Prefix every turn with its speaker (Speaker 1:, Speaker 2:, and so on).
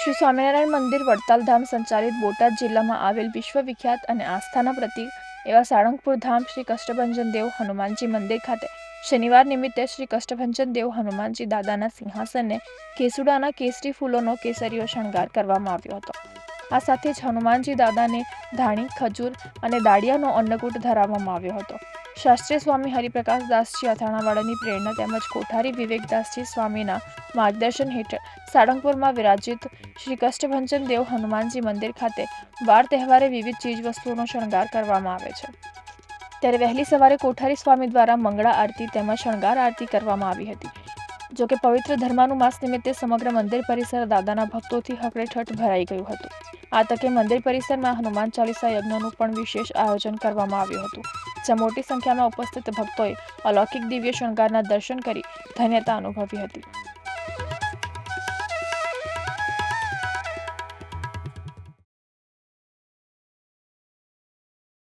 Speaker 1: સ્વામિનારાયણ મંદિર વડતાલ ધામ સંચાલિત બોટાદ જિલ્લામાં આવેલ વિશ્વવિખ્યાત અને આસ્થાના પ્રતીક એવા સાળંગપુર ધામ શ્રી કષ્ટભંજન દેવ હનુમાનજી મંદિર ખાતે. શનિવાર નિમિત્તે શ્રી કષ્ટભંજન દેવ હનુમાનજી દાદાના સિંહાસનને કેસુડાના કેસરી ફૂલોનો કેસરીયો શણગાર કરવામાં આવ્યો હતો. આ સાથે જ હનુમાનજી દાદાને ધાણી, ખજૂર અને દાળિયાનો અન્નકૂટ ધરાવવામાં આવ્યો હતો. શાસ્ત્રી સ્વામી હરિપ્રકાશ દાસજી અથાણાવાડાની પ્રેરણા તેમજ કોઠારી વિવેકદાસજી સ્વામીના માર્ગદર્શન હેઠળ સાળંગપુરમાં વિરાજિત શ્રી કષ્ટભંજન દેવ હનુમાનજી મંદિર ખાતે વાર તહેવારે વિવિધ ચીજવસ્તુઓનો શણગાર કરવામાં આવે છે. ત્યારે વહેલી સવારે કોઠારી સ્વામી દ્વારા મંગળા આરતી તેમજ શણગાર આરતી કરવામાં આવી હતી. જો કે પવિત્ર ધર્માનું માસ નિમિત્તે સમગ્ર મંદિર પરિસર દાદાના ભક્તોથી હકડેઠઠ ભરાઈ ગયું હતું. આ તકે મંદિર પરિસરમાં હનુમાન ચાલીસા યજ્ઞનું પણ વિશેષ આયોજન કરવામાં આવ્યું હતું. જ્યાં મોટી સંખ્યામાં ઉપસ્થિત ભક્તોએ અલૌકિક દિવ્ય શણગારના દર્શન કરી ધન્યતા અનુભવી હતી.